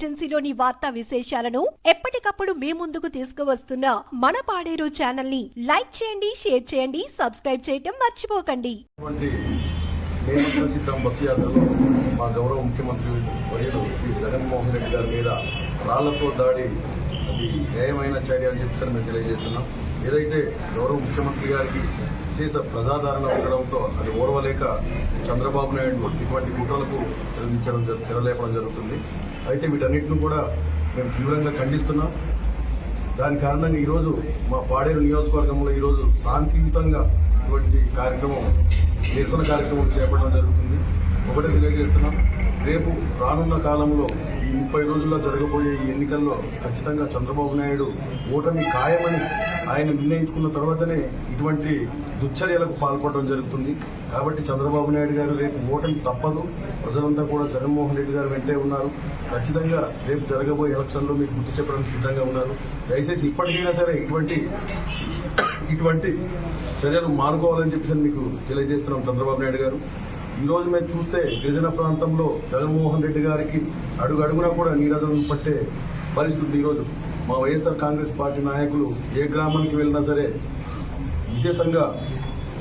ఏజెన్సీలోని వార్తా విశేషాలను ఎప్పటికప్పుడు మీ ముందుకు తీసుకువస్తున్న మన పాడేరు ఛానల్ని లైక్ చేయండి షేర్ చేయండి సబ్స్క్రైబ్ చేయటం మర్చిపోకండి. బస్సు యాత్రలో మా గౌరవ ముఖ్యమంత్రి వర్యులు శ్రీ జగన్మోహన్ రెడ్డి గారి మీద రాళ్ళతో దాడి అది న్యాయమైన చర్య అని చెప్పి సార్ మేము తెలియజేస్తున్నాం. ఏదైతే గౌరవ ముఖ్యమంత్రి గారికి విశేష ప్రజాదరణ ఉండడంతో అది ఓర్వలేక చంద్రబాబు నాయుడు ఇటువంటి కుట్రలకు తెరలించడం తెరలేపడం జరుగుతుంది. అయితే వీటన్నిటిని కూడా మేము తీవ్రంగా ఖండిస్తున్నాం. దాని కారణంగా ఈరోజు మా పాడేరు నియోజకవర్గంలో ఈరోజు శాంతియుతంగా ఇటువంటి కార్యక్రమం నిరసన కార్యక్రమం చేపట్టడం జరుగుతుంది. ఒకటి తెలియజేస్తున్నాం రేపు రానున్న కాలంలో ఈ ముప్పై రోజుల్లో జరగబోయే ఈ ఎన్నికల్లో ఖచ్చితంగా చంద్రబాబు నాయుడు ఓటమి ఖాయమని ఆయన నిర్ణయించుకున్న తర్వాతనే ఇటువంటి దుశ్చర్యలకు పాల్పడడం జరుగుతుంది. కాబట్టి చంద్రబాబు నాయుడు గారు రేపు ఓటమి తప్పదు. ప్రజలంతా కూడా జగన్మోహన్ రెడ్డి గారు వెంటే ఉన్నారు. ఖచ్చితంగా రేపు జరగబోయే ఎలక్షన్లో మీకు గుర్తు చెప్పడానికి సిద్ధంగా ఉన్నారు. దయచేసి ఇప్పటికైనా సరే ఇటువంటి ఇటువంటి చర్యలు మానుకోవాలని చెప్పేసి మీకు తెలియజేస్తున్నాం చంద్రబాబు నాయుడు గారు. ఈ రోజు మేము చూస్తే గిరిజన ప్రాంతంలో జగన్మోహన్ రెడ్డి గారికి అడుగు అడుగునా కూడా నీరదం పట్టే పరిస్థితి ఈరోజు మా వైఎస్ఆర్ కాంగ్రెస్ పార్టీ నాయకులు ఏ గ్రామానికి వెళ్ళినా సరే విశేషంగా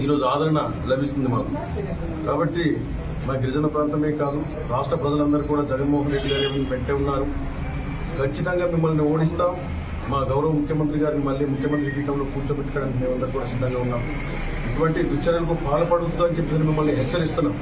ఈరోజు ఆదరణ లభిస్తుంది మాకు. కాబట్టి మా గిరిజన ప్రాంతమే కాదు రాష్ట్ర ప్రజలందరూ కూడా జగన్మోహన్ రెడ్డి గారు పెట్టే ఉన్నారు. ఖచ్చితంగా మిమ్మల్ని ఓడిస్తాం. మా గౌరవ ముఖ్యమంత్రి గారిని మళ్ళీ ముఖ్యమంత్రి పీఠంలో కూర్చోబెట్టుకోవడానికి మేమందరూ కూడా సిద్ధంగా ఉన్నాం. ఇటువంటి దుశ్చర్యలకు పాల్పడవద్దు అని చెప్పి మిమ్మల్ని హెచ్చరిస్తున్నాం.